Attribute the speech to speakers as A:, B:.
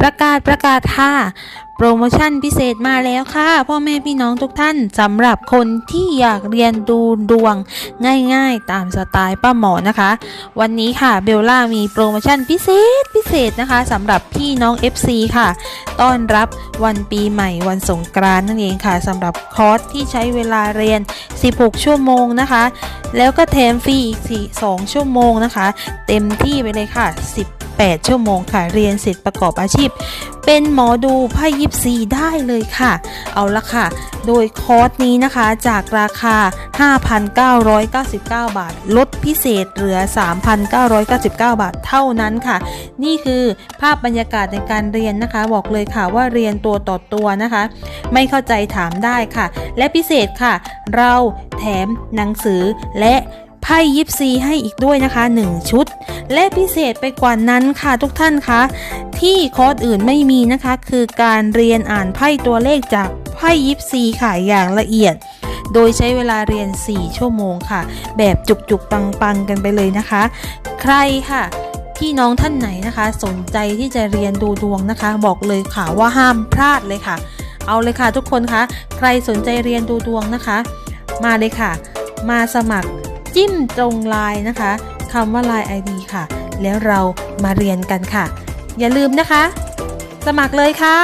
A: ประกาศประกาศค่ะ โปรโมชั่นพิเศษมาแล้วค่ะ พ่อแม่พี่น้องทุกท่านสำหรับคนที่อยากเรียนดูดวงง่ายๆ ตามสไตล์ป้าหมอนะคะ วันนี้ค่ะเบลล่ามีโปรโมชั่นพิเศษพิเศษนะคะสำหรับพี่น้อง FC ค่ะ ต้อนรับวันปีใหม่วันสงกรานต์นั่นเองค่ะสำหรับคอร์สที่ใช้เวลาเรียน 16 ชั่วโมงนะคะ แล้วก็แถมฟรีอีก 2 ชั่วโมงนะคะ เต็มที่ไปเลยค่ะ 8 ชั่วโมงค่ะ เรียนเสร็จประกอบอาชีพ เป็นหมอดูไพ่ยิปซีได้เลยค่ะ เอาละค่ะ โดยคอร์สนี้นะคะจากราคา 5,999 บาท ลดพิเศษเหลือ 3,999 บาทเท่านั้นค่ะ นี่คือภาพบรรยากาศในการเรียนนะคะ บอกเลยค่ะว่าเรียนตัวต่อตัวนะคะ ไม่เข้าใจถามได้ค่ะ และพิเศษค่ะ เราแถมหนังสือและ ไพ่ยิปซีให้อีกด้วยนะคะ 1 ชุด และพิเศษไปกว่านั้นค่ะทุกท่านคะ ที่คอร์สอื่นไม่มีนะคะ คือการเรียนอ่านไพ่ตัวเลขจากไพ่ยิปซีค่ะอย่างละเอียด โดยใช้เวลาเรียน 4 ชั่วโมงค่ะ แบบจุกๆ ปังๆ กันไปเลยนะคะ ใครค่ะพี่น้องท่านไหนนะคะ สนใจที่จะเรียนดูดวงนะคะ บอกเลยค่ะว่าห้ามพลาดเลยค่ะ เอาเลยค่ะทุกคนคะ ใครสนใจเรียนดูดวงนะคะ มาเลยค่ะ มาสมัคร จิ้มตรงไลน์นะคะคำว่า Line ID ค่ะ แล้วเรามาเรียนกันค่ะ อย่าลืมนะคะ สมัครเลยค่ะ